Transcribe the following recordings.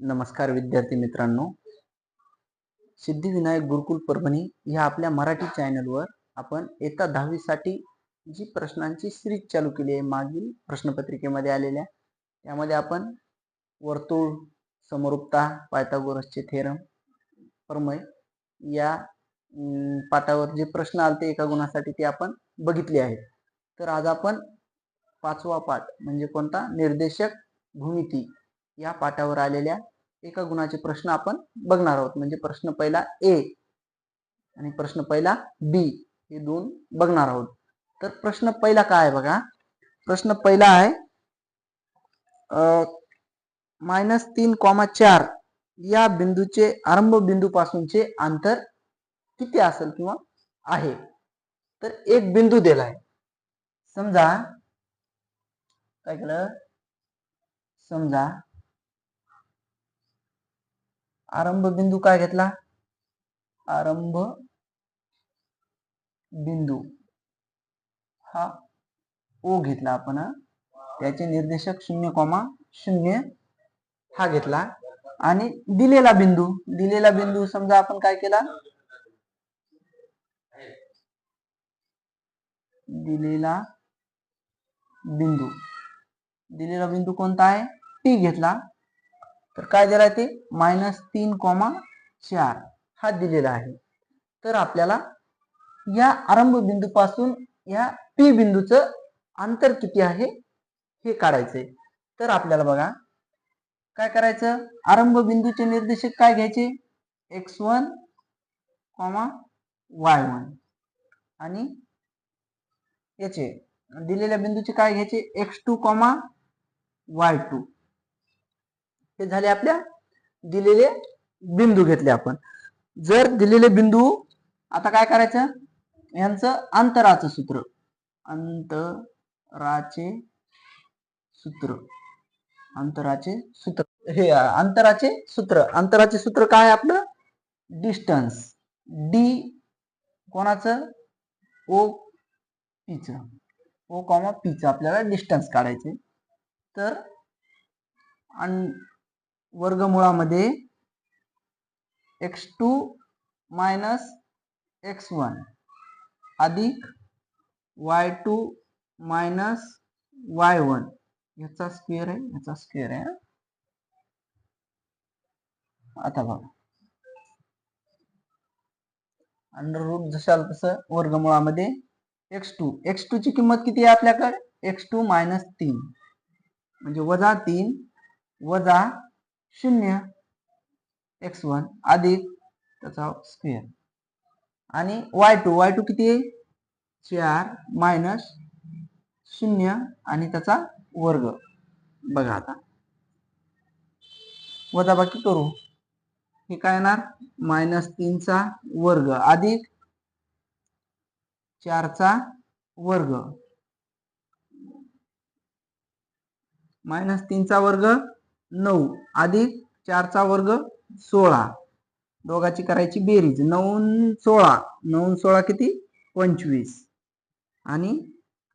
नमस्कार विद्यार्थी मित्रांनो. सिद्धिविनायक गुरुकुल परभणी ह्या आपल्या मराठी चॅनलवर आपण एका दहावीसाठी जी प्रश्नांची सिरीज चालू केली आहे मागील प्रश्नपत्रिकेमध्ये आलेल्या त्यामध्ये आपण वर्तुळ समरूपता पायथागोरसचे थेरम परमय या पाठावर जे प्रश्न आलते एका गुणासाठी ते आपण बघितले आहेत. तर आज आपण पाचवा पाठ म्हणजे कोणता? निर्देशक भूमिती. या पाठावर आलेल्या एका गुणाचे प्रश्न आपण बघणार आहोत. म्हणजे प्रश्न पहिला ए आणि प्रश्न पहिला बी हे दोन बघणार आहोत. तर प्रश्न पहिला काय आहे बघा? प्रश्न पहिला आहे मायनस तीन कॉमा चार या बिंदूचे आरंभ बिंदू पासूनचे अंतर किती असेल किंवा आहे? तर एक बिंदू दिलाय समजा काय केलं? समजा आरंभ बिंदू काय घेतला? आरंभ बिंदू. हा ओ घेतला आपण त्याचे निर्देशक शून्य कॉमा शून्य हा घेतला. आणि दिलेला बिंदू दिलेला बिंदू समजा आपण काय केला? दिलेला बिंदू. दिलेला बिंदू कोणता आहे? टी घेतला. तर काय दिलाय ते? मायनस तीन कॉमा चार. हा दिलेला आहे. तर आपल्याला या आरंभ बिंदूपासून या पी बिंदूचं अंतर किती आहे? हे काढायचंय. तर आपल्याला बघा काय करायचं? आरंभ बिंदूचे निर्देशक काय घ्यायचे? X one comma Y one आणि याचे दिलेल्या बिंदूचे काय घ्यायचे? X two comma Y two हे झाले आपल्या दिलेले बिंदू घेतले आपण. जर दिलेले बिंदू आता काय करायचं? यांचं अंतराचं सूत्र. अंतराचे सूत्र. अंतराचे सूत्र. हे अंतराचे सूत्र. अंतराचे सूत्र काय आहे आपलं? डिस्टन्स डी कोणाचं? O P O comma P आपल्याला डिस्टन्स काढायचे तर वर्गमुळामध्ये X two minus X one. अधिक Y two minus Y one. याचा स्क्वेअर आहे याचा स्क्वेअर आहे आता बघा. अंडर रूट जशाल तसं वर्गमुळामध्ये एक्स टू. एक्स टू ची किंमत किती आहे आपल्याकडे? एक्स टू मायनस तीन. म्हणजे वजा तीन वजा शून्य एक्स वन अधिक त्याचा स्क्वेअर. आणि वाय टू वाय टू किती आहे चार मायनस शून्य आणि त्याचा वर्ग. बघा आता. वजाबाकी करू. हे काय येणार? मायनस तीनचा वर्ग अधिक चारचा वर्ग. मायनस तीनचा वर्ग नऊ. अधिक चारचा वर्ग सोळा. दोघाची करायची बेरीज. नऊ सोळा. नऊ सोळा किती? पंचवीस. आणि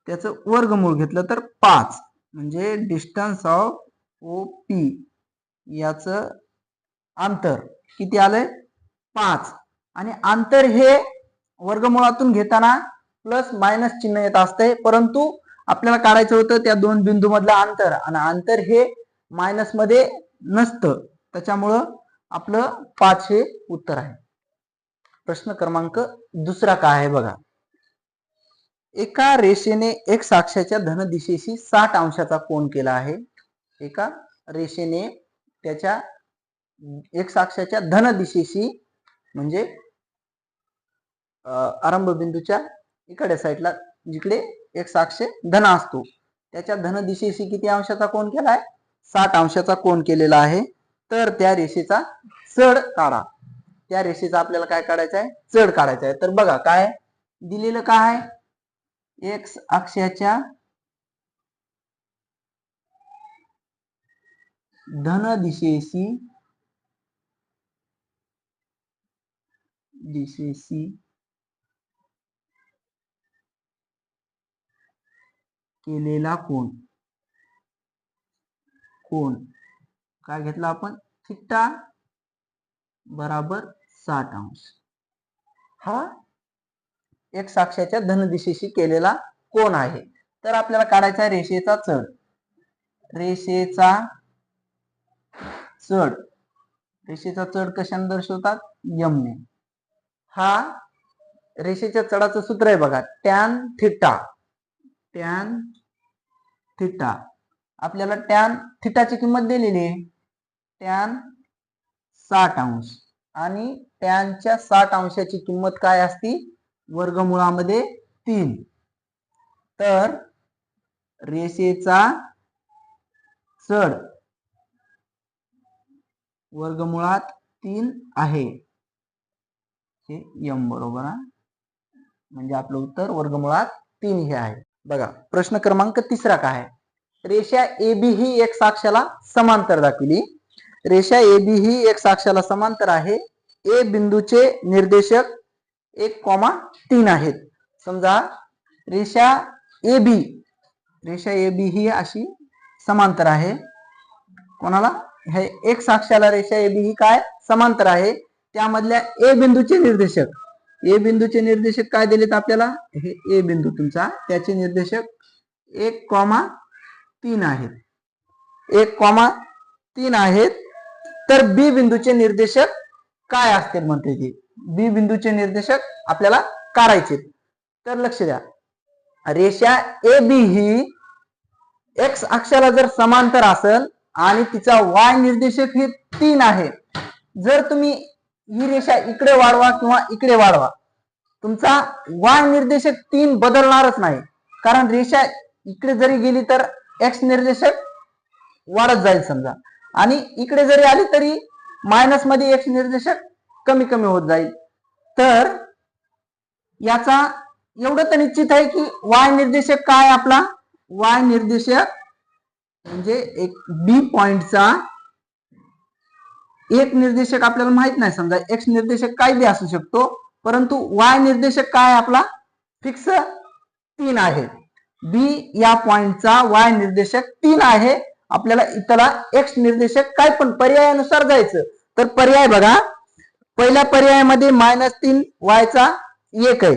त्याचं वर्गमूळ घेतलं तर पाच. म्हणजे डिस्टन्स ऑफ ओ पी याचं अंतर किती आलंय? पाच. आणि अंतर हे वर्गमुळातून घेताना प्लस मायनस चिन्ह येत असते परंतु आपल्याला काढायचं होतं त्या दोन बिंदू मधलं अंतर. आणि अंतर हे मायनसमध्ये नसतं. त्याच्यामुळं आपलं पाच हे उत्तर आहे. प्रश्न क्रमांक दुसरा काय आहे बघा. एका रेषेने एक साक्षाच्या धन दिशेशी साठ अंशाचा कोण केला आहे. एका रेषेने त्याच्या एक साक्षाच्या धन दिशेशी म्हणजे अं, आरंभ बिंदूच्या इकडे साईडला जिकडे एक साक्ष धन असतो. त्याच्या धन दिशेशी किती अंशाचा कोण केला आहे? साठ अंशाचा कोण केलेला आहे. तर त्या रेषेचा चढ काढा. त्या रेषेचा आपल्याला काय काढायचं आहे? चढ काढायचा आहे. तर बघा काय दिलेलं काय आहे? एक्स अक्षाच्या धन दिशेशी दिशेशी केलेला कोण कोण? काय घेतला आपण? थिट्टा बराबर साठ अंश. हा एक साक्षाच्या धनदिशेशी केलेला कोण आहे. तर आपल्याला काढायचा रेषेचा चढ. रेषेचा चढ. रेषेचा चढ कशाने दर्शवतात? यमने. हा रेषेच्या चढाचं सूत्र आहे बघा. Tan theta. Tan theta. आपल्याला टॅन थिटाची किंमत दिलेली आहे. टॅन साठ अंश. आणि टॅनच्या साठ अंशाची किंमत काय असती? वर्गमुळामध्ये तीन. तर रेषेचा चढ वर्गमुळात तीन आहे. हे यम बरोबर म्हणजे आपलं उत्तर वर्गमुळात तीन हे आहे. बघा प्रश्न क्रमांक तिसरा काय आहे? रेषा ए बी ही एक साक्षाला समांतर दाखविली. रेषा ए बी ही एक साक्षाला समांतर आहे. ए बिंदूचे निर्देशक एक कॉमा तीन आहेत. समजा रेषा ए बी रेषा ए बी ही अशी समांतर आहे. कोणाला? हे एक साक्षाला रेषा ए बी ही काय? समांतर आहे. त्यामधल्या ए बिंदूचे निर्देशक. ए बिंदूचे निर्देशक काय दिलेत आपल्याला? हे ए बिंदू तुमचा. त्याचे निर्देशक एक कॉमा तीन आहेत. एक कॉमा तीन आहेत. तर बी बिंदूचे निर्देशक काय असतील म्हणते ती. बी बिंदूचे निर्देशक आपल्याला काढायचे. तर लक्ष द्या. रेषा ए बी ही एक्स अक्षाला जर समांतर असेल आणि तिचा वाय निर्देशक हे तीन आहे. जर तुम्ही ही रेषा इकडे वाढवा किंवा इकडे वाढवा तुमचा वाय निर्देशक तीन बदलणारच नाही. कारण रेषा इकडे जरी गेली तर एक्स निर्देशक वाढत जाईल समजा. आणि इकडे जरी आली तरी मायनसमध्ये एक्स निर्देशक कमी कमी होत जाईल. तर याचा एवढं तर निश्चित आहे की वाय निर्देशक काय आपला? वाय निर्देशक म्हणजे एक बी पॉइंटचा एक निर्देशक आपल्याला माहीत नाही समजा. एक्स निर्देशक काय बी असू शकतो परंतु वाय निर्देशक काय आपला? फिक्स तीन आहे. बी या पॉइंटचा वाय निर्देशक तीन आहे. आपल्याला इथला एक्स निर्देशक काय पण पर्यायानुसार जायचं. तर पर्याय बघा. पहिल्या पर्यायामध्ये मायनस तीन वायचा एक आहे.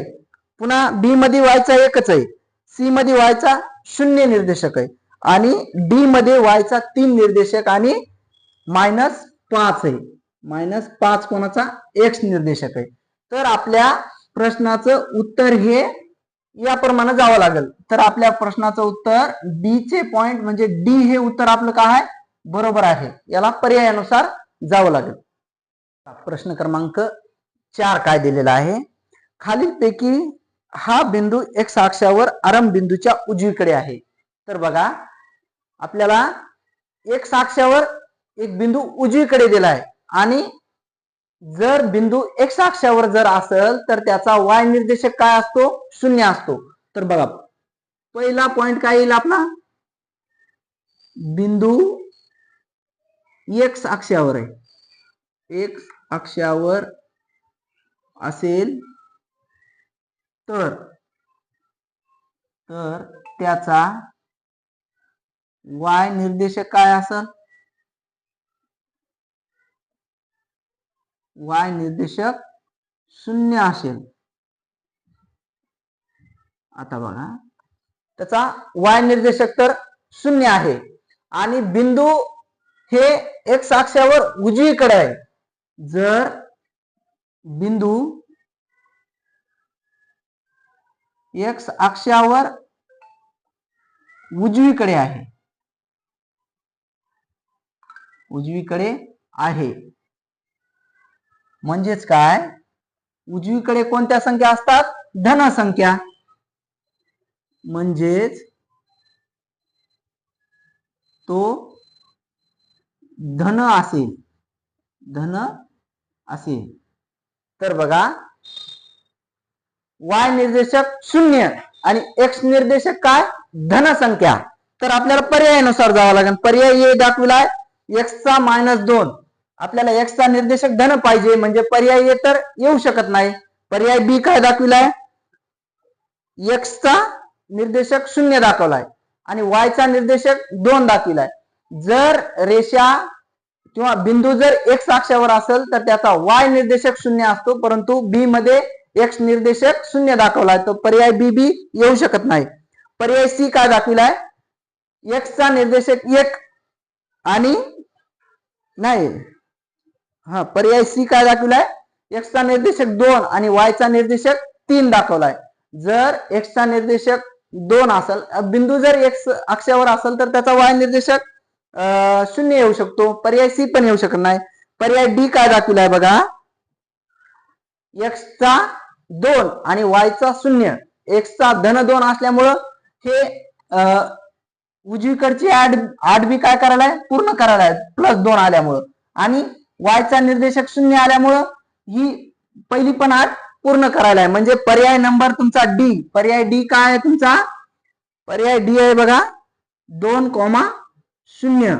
पुन्हा बी मध्ये वायचा एकच आहे. सी मध्ये वायचा शून्य निर्देशक आहे. आणि डी मध्ये वायचा तीन निर्देशक आणि मायनस पाच आहे. मायनस पाच कोणाचा? एक्स निर्देशक आहे. तर आपल्या प्रश्नाचं उत्तर हे याप्रमाणे जावं लागेल. तर आपल्या प्रश्नाचं उत्तर डी चे पॉइंट म्हणजे डी हे उत्तर आपलं काय आहे? बरोबर आहे. याला पर्यायानुसार जावं लागेल. प्रश्न क्रमांक चार काय दिलेला आहे? खालीलपैकी हा बिंदू एक साक्षावर आरंभ बिंदूच्या उजवीकडे आहे. तर बघा आपल्याला एक साक्षावर एक बिंदू उजवीकडे दिला आहे आणि जर बिंदू एक्स अक्षावर जर असेल तर त्याचा वाय निर्देशक काय असतो? शून्य असतो. तर बघा पहिला पॉइंट काय येईल आपला? बिंदू एक अक्षावर आहे. एक अक्षावर असेल तर तर त्याचा वाय निर्देशक काय असेल? वाय निर्देशक शून्य असेल. आता बघा. त्याचा वाय निर्देशक तर शून्य आहे. आणि बिंदू हे एक साक्षावर उजवीकडे आहे. जर बिंदू एक्स अक्षावर उजवीकडे आहे. उजवीकडे आहे. म्हणजेच काय? उजवीकडे कोणत्या संख्या असतात? धन संख्या. म्हणजेच तो धन असेल. धन असेल. तर बघा. वाय निर्देशक शून्य आणि एक्स निर्देशक काय? धन संख्या. तर आपल्याला पर्यायानुसार जावं लागेल. पर्याय ए दाखविलाय. एक्सचा मायनस दोन. आपल्याला एक्सचा निर्देशक धन पाहिजे म्हणजे पर्याय ए तर येऊ शकत नाही. पर्याय बी काय दाखविलाय? एक्सचा निर्देशक शून्य दाखवलाय आणि वाय चा निर्देशक दोन दाखविलाय. जर रेषा किंवा बिंदू जर एक्स अक्षावर असेल तर त्याचा वाय निर्देशक शून्य असतो परंतु बी मध्ये एक्स निर्देशक शून्य दाखवलाय. तो पर्याय बी बी येऊ शकत नाही. पर्याय सी काय दाखविलाय? एक्सचा निर्देशक एक आणि नाही. हा पर्याय सी काय दाखवलाय? एक्सचा निर्देशक दोन आणि वायचा निर्देशक तीन दाखवलाय. जर एक्सचा निर्देशक दोन असेल बिंदू जर एक्स अक्षावर असेल तर त्याचा वाय निर्देशक शून्य येऊ शकतो. पर्याय सी पण येऊ शकत नाही. पर्याय डी काय दाखवलाय बघा? एक्सचा दोन आणि वायचा शून्य. एक्सचा धन दोन असल्यामुळं हे उजवीकडची आठ आठ बी काय करायला आहे पूर्ण करायला आहे प्लस दोन आल्यामुळं. आणि वायचा निर्देशक शून्य आल्यामुळं ही पहिली पण आठ पूर्ण करायला आहे. म्हणजे पर्याय नंबर तुमचा डी. पर्याय डी काय आहे तुमचा? पर्याय डी आहे बघा. दोन कॉमा शून्य.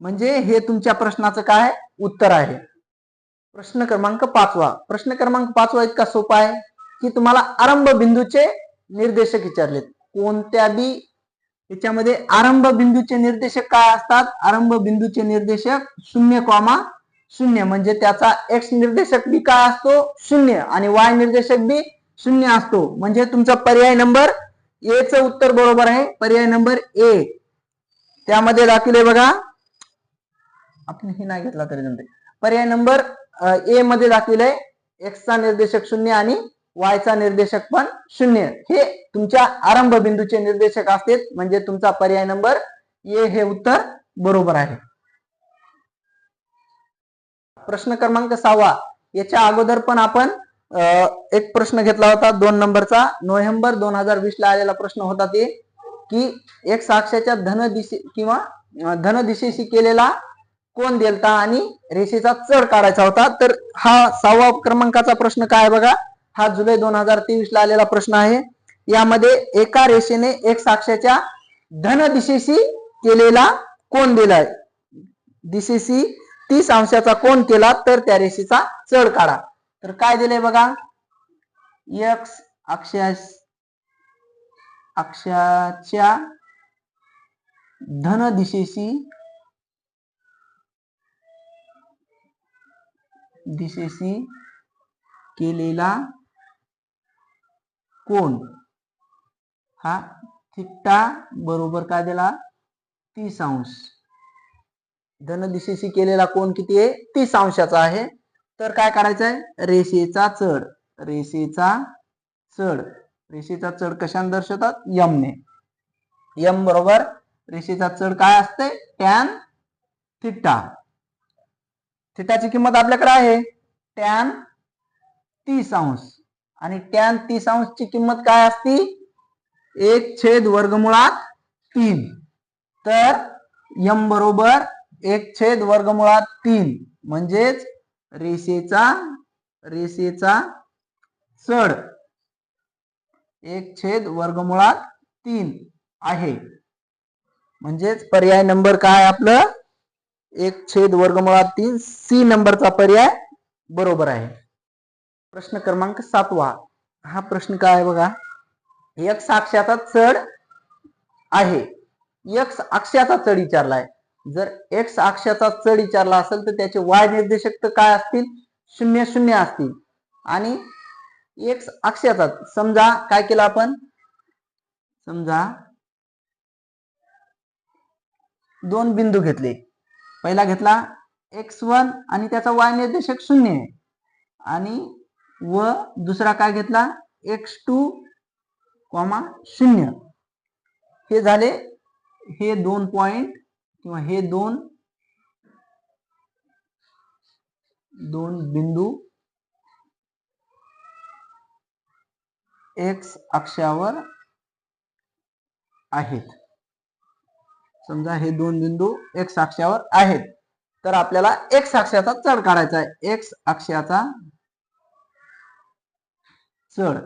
म्हणजे हे तुमच्या प्रश्नाचं काय उत्तर आहे. प्रश्न क्रमांक पाचवा. प्रश्न क्रमांक पाचवा इतका सोपा आहे की तुम्हाला आरंभ बिंदूचे निर्देशक विचारलेत. कोणत्या बी? याच्यामध्ये आरंभ बिंदूचे निर्देशक काय असतात? आरंभ बिंदूचे निर्देशक शून्य कॉमा शून्य. म्हणजे त्याचा एक्स निर्देशक बी काय असतो? शून्य. आणि वाय निर्देशक बी शून्य असतो. म्हणजे तुमचा पर्याय नंबर ए च उत्तर बरोबर आहे. पर्याय नंबर ए त्यामध्ये दाखवले बघा. आपण हे नाही घेतला तरी जमते पर्याय नंबर ए मध्ये दाखविलंय. एक्स चा निर्देशक शून्य आणि वाय चा निर्देशक पण शून्य. हे तुमच्या आरंभ बिंदूचे निर्देशक असतील. म्हणजे तुमचा पर्याय नंबर ए हे उत्तर बरोबर आहे. प्रश्न क्रमांक सहावा. याच्या अगोदर पण आपण एक प्रश्न घेतला होता दोन नंबरचा. नोव्हेंबर दोन हजार वीस ला आलेला प्रश्न होता ते की एक साक्षाच्या धन दिशे किंवा धनदिशेशी धन दिशेशी केलेला कोण देलता आणि रेषेचा चढ काढायचा होता. तर हा सहावा क्रमांकाचा प्रश्न काय आहे बघा? हा जुलै दोन हजार तेवीस ला आलेला प्रश्न आहे. यामध्ये एका रेषेने एक साक्षाच्या धन दिशेशी केलेला कोण दिलाय? दिशेशी तीस अंशाचा कोण केला तर त्या रेषेचा चढ काढा. तर काय दिलंय बघा? एक्स अक्षा अक्षाच्या धन दिशेशी दिशेशी केलेला कोण हा थिट्टा बरोबर काय दिला? तीस अंश. धन दिशेशी केलेला कोण किती आहे? तीस अंशाचा आहे. तर काय करायचं आहे रेषेचा चढ. रेषेचा चढ. रेषेचा चढ कशाने दर्शवतात? यमने. यम बरोबर. रेषेचा चढ काय असते टॅन थिटा. थिटाची किंमत आपल्याकडे आहे. टॅन तीस अंश. आणि टॅन तीस अंशची किंमत काय असती? एक छेद वर्गमुळात तीन. तर यम बरोबर एक छेद वर्गमुळात तीन. म्हणजेच रेषेचा रेषेचा चढ एक छेद वर्गमुळात तीन आहे. म्हणजेच पर्याय नंबर काय आपलं? एक छेद वर्गमुळात तीन सी नंबरचा पर्याय बरोबर आहे. प्रश्न क्रमांक सातवा. हा प्रश्न काय आहे बघा? एक अक्षाचा चढ आहे. एक्स अक्षाचा चढ विचारलाय. जर एक्स अक्षाचा चढ विचारला असेल तर त्याचे वाय निर्देशक तर काय असतील? शून्य शून्य असतील. आणि एक्स अक्षाचा समजा काय केलं आपण? समजा दोन बिंदू घेतले. पहिला घेतला एक्स वन आणि त्याचा वाय निर्देशक शून्य आहे. आणि व दुसरा काय घेतला? एक्स टू कॉमा शून्य. हे झाले हे दोन पॉइंट किंवा हे दोन दोन बिंदू एक्स अक्षावर आहेत. समजा हे दोन बिंदू एक्स अक्षावर आहेत. तर आपल्याला एक्स अक्षाचा चढ काढायचा आहे. एक्स अक्षाचा चढ.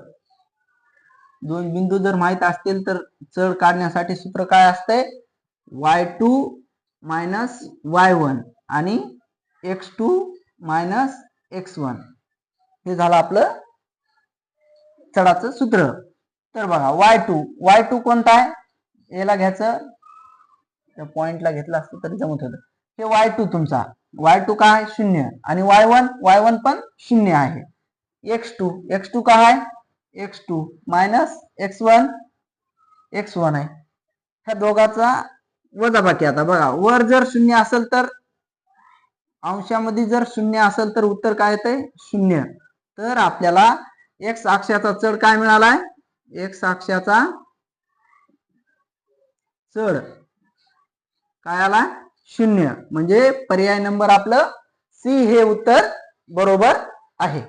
दोन बिंदू जर माहीत असतील तर चढ काढण्यासाठी सूत्र काय असते Y two minus Y one आणि X two minus X one. हे झालं आपलं चढाचं सूत्र. तर बघा वाय टू वाय टू कोणता आहे? याला घ्यायचं. त्या पॉइंटला घेतलं असतं तरी जमत होतं. हे वाय टू तुमचा. वाय टू काय शून्य. आणि वाय वन वाय वन पण शून्य आहे. एक्स टू एक्स टू काय आहे? X two minus X one X one आहे. ह्या दोघाचा वजाबाकी आता बघा वर जर शून्य असेल तर अंशामध्ये जर शून्य असेल तर उत्तर काय येते शून्य. तर आपल्याला एक्स अक्षाचा चढ काय मिळालाय? एक्स अक्षाचा चढ काय आला शून्य. म्हणजे पर्याय नंबर आपलं सी हे उत्तर बरोबर आहे.